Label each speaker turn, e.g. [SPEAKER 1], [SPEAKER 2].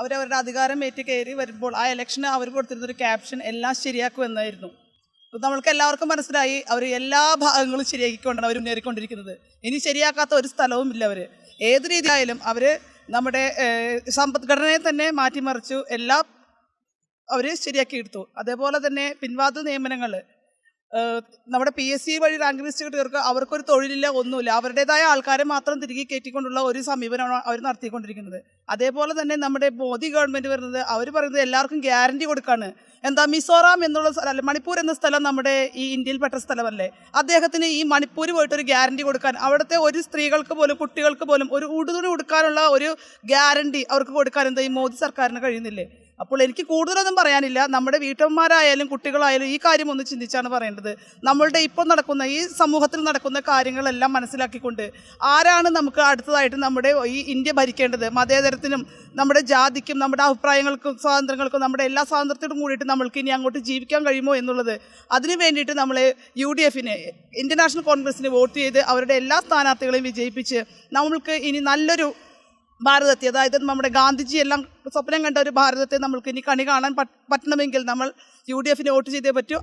[SPEAKER 1] അവരവരുടെ അധികാരം ഏറ്റ് കയറി വരുമ്പോൾ ആ ഇലക്ഷന് അവർ കൊടുത്തിരുന്നൊരു ക്യാപ്ഷൻ എല്ലാം ശരിയാക്കുമെന്നായിരുന്നു. നമ്മൾക്ക് എല്ലാവർക്കും മനസ്സിലായി അവർ എല്ലാ ഭാഗങ്ങളും ശരിയാക്കിക്കൊണ്ടാണ് അവർ മുന്നേറിക്കൊണ്ടിരിക്കുന്നത്. ഇനി ശരിയാക്കാത്ത ഒരു സ്ഥലവും ഇല്ല അവർ ഏത് രീതിയായാലും അവർ നമ്മുടെ സമ്പദ്ഘടനയെ തന്നെ മാറ്റിമറിച്ചു എല്ലാം അവർ ശരിയാക്കി എടുത്തു. അതേപോലെ തന്നെ പിൻവാതു നിയമനങ്ങൾ നമ്മുടെ പി എസ് സി വഴി റാങ്ക് ലിസ്റ്റ് കിട്ടിയവർക്ക് അവർക്കൊരു തൊഴിലില്ല ഒന്നുമില്ല. അവരുടേതായ ആൾക്കാരെ മാത്രം തിരികെ കയറ്റിക്കൊണ്ടുള്ള ഒരു സമീപനമാണ് അവർ നടത്തിക്കൊണ്ടിരിക്കുന്നത്. അതേപോലെ തന്നെ നമ്മുടെ മോദി ഗവൺമെന്റ് വരുന്നത് അവർ പറയുന്നത് എല്ലാവർക്കും ഗ്യാരണ്ടി കൊടുക്കാണ്. എന്താ മിസോറാം എന്നുള്ള സ്ഥലം മണിപ്പൂർ എന്ന സ്ഥലം നമ്മുടെ ഈ ഇന്ത്യയിൽ ഇന്ത്യയിൽപ്പെട്ട സ്ഥലമല്ലേ? അദ്ദേഹത്തിന് ഈ മണിപ്പൂർ പോയിട്ട് ഒരു ഗ്യാരണ്ടി കൊടുക്കാൻ അവിടുത്തെ ഒരു സ്ത്രീകൾക്ക് പോലും കുട്ടികൾക്ക് പോലും ഒരു ഉടുതുണി കൊടുക്കാനുള്ള ഒരു ഗ്യാരണ്ടി അവർക്ക് കൊടുക്കാൻ എന്താ ഈ മോദി സർക്കാരിന് കഴിയുന്നില്ലേ? അപ്പോൾ എനിക്ക് കൂടുതലൊന്നും പറയാനില്ല. നമ്മുടെ വീട്ടമ്മമാരായാലും കുട്ടികളായാലും ഈ കാര്യം ഒന്ന് ചിന്തിച്ചാണ് പറയേണ്ടത്. നമ്മളുടെ ഇപ്പോൾ നടക്കുന്ന ഈ സമൂഹത്തിൽ നടക്കുന്ന കാര്യങ്ങളെല്ലാം മനസ്സിലാക്കിക്കൊണ്ട് ആരാണ് നമുക്ക് അടുത്തതായിട്ട് നമ്മുടെ ഈ ഇന്ത്യ ഭരിക്കേണ്ടത്? മതേതരത്തിനും നമ്മുടെ ജാതിക്കും നമ്മുടെ അഭിപ്രായങ്ങൾക്കും സ്വാതന്ത്ര്യങ്ങൾക്കും നമ്മുടെ എല്ലാ സ്വാതന്ത്ര്യത്തോടും കൂടിയിട്ട് നമ്മൾക്ക് ഇനി അങ്ങോട്ട് ജീവിക്കാൻ കഴിയുമോ എന്നുള്ളത് അതിനു വേണ്ടിയിട്ട് നമ്മൾ യു ഡി എഫിന് ഇന്ത്യൻ നാഷണൽ കോൺഗ്രസിന് വോട്ട് ചെയ്ത് അവരുടെ എല്ലാ സ്ഥാനാർത്ഥികളെയും വിജയിപ്പിച്ച് നമ്മൾക്ക് ഇനി നല്ലൊരു ഭാരതത്തെ. അതായത് നമ്മുടെ ഗാന്ധിജി എല്ലാം സ്വപ്നം കണ്ട ഒരു ഭാരതത്തെ നമ്മൾക്ക് ഇനി കണി കാണാൻ പറ്റണമെങ്കിൽ നമ്മൾ യു ഡി എഫിന് വോട്ട് ചെയ്തേ പറ്റൂ.